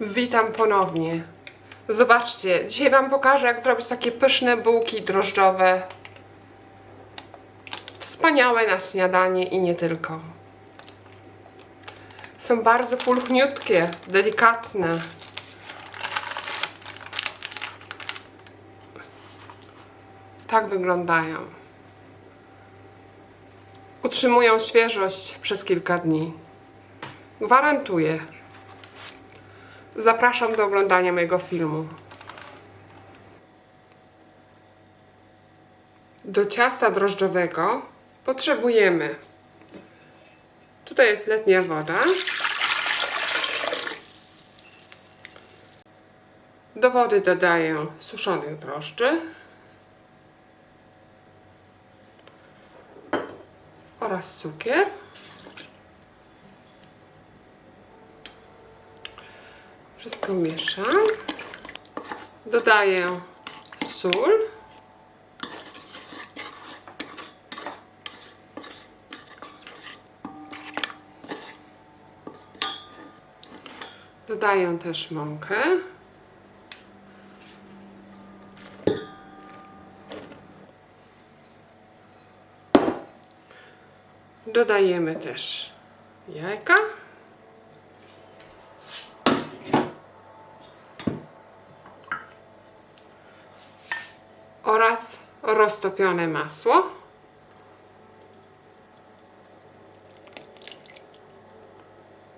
Witam ponownie. Zobaczcie, dzisiaj Wam pokażę, jak zrobić takie pyszne bułki drożdżowe. Wspaniałe na śniadanie i nie tylko. Są bardzo pulchniutkie, delikatne. Tak wyglądają. Utrzymują świeżość przez kilka dni. Gwarantuję. Zapraszam do oglądania mojego filmu. Do ciasta drożdżowego potrzebujemy. Tutaj jest letnia woda. Do wody dodaję suszonych drożdży oraz cukier. Wszystko mieszam. Dodaję sól. Dodaję też mąkę. Dodajemy też jajka. Oraz roztopione masło.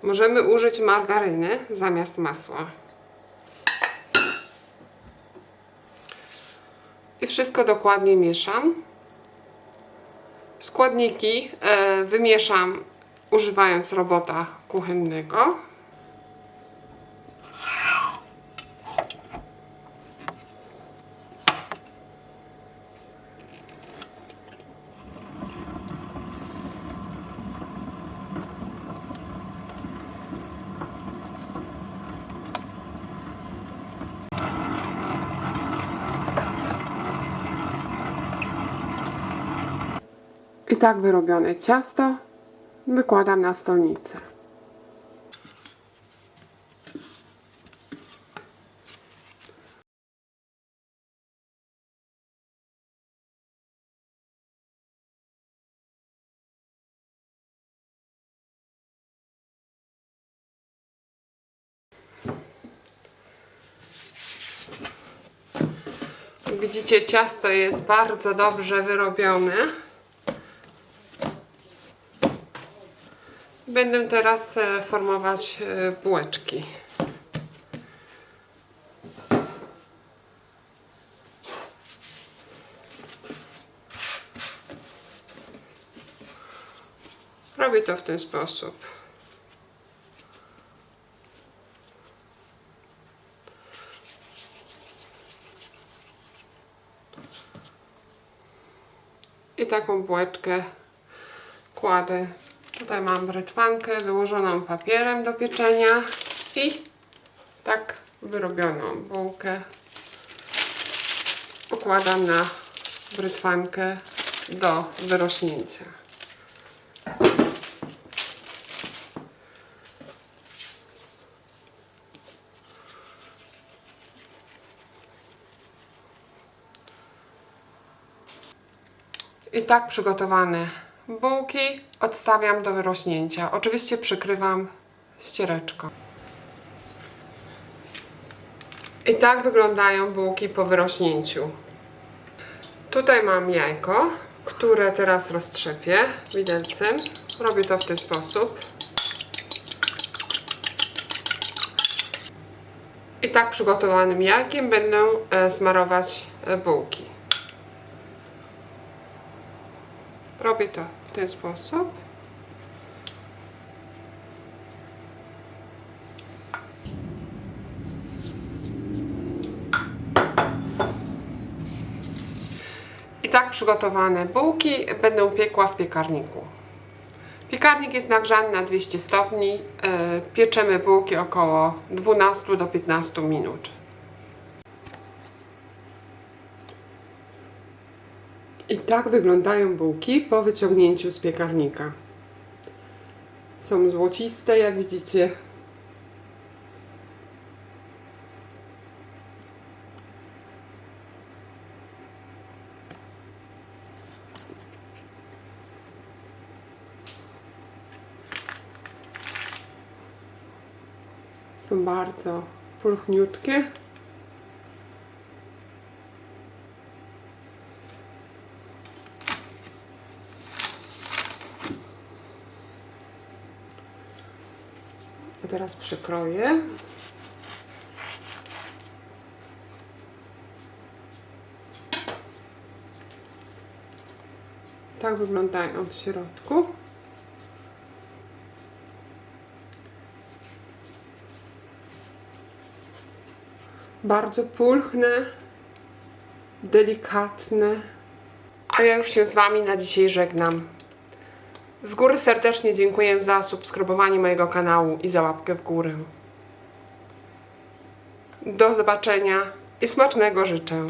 Możemy użyć margaryny zamiast masła. I wszystko dokładnie mieszam. Składniki e, wymieszam używając robota kuchennego. I tak wyrobione ciasto wykładam na stolnicę. Widzicie, ciasto jest bardzo dobrze wyrobione. Będę teraz e, formować e, bułeczki. Robię to w ten sposób. I taką bułeczkę kładę. Tutaj mam brytwankę wyłożoną papierem do pieczenia i tak wyrobioną bułkę układam na brytwankę do wyrośnięcia. I tak przygotowane bułki odstawiam do wyrośnięcia. Oczywiście przykrywam ściereczką. I tak wyglądają bułki po wyrośnięciu. Tutaj mam jajko, które teraz roztrzepię widelcem. Robię to w ten sposób. I tak przygotowanym jajkiem będę e, smarować e, bułki. Robię to w ten sposób. I tak przygotowane bułki będę piekła w piekarniku. Piekarnik jest nagrzany na 200 stopni. E, Pieczemy bułki około 12 do 15 minut. I tak wyglądają bułki po wyciągnięciu z piekarnika. Są złociste, jak widzicie. Są bardzo pulchniutkie. Teraz przykroję. Tak wyglądają w środku. Bardzo pulchne, delikatne. A ja już się z Wami na dzisiaj żegnam. Z góry serdecznie dziękuję za subskrybowanie mojego kanału i za łapkę w górę. Do zobaczenia i smacznego życzę.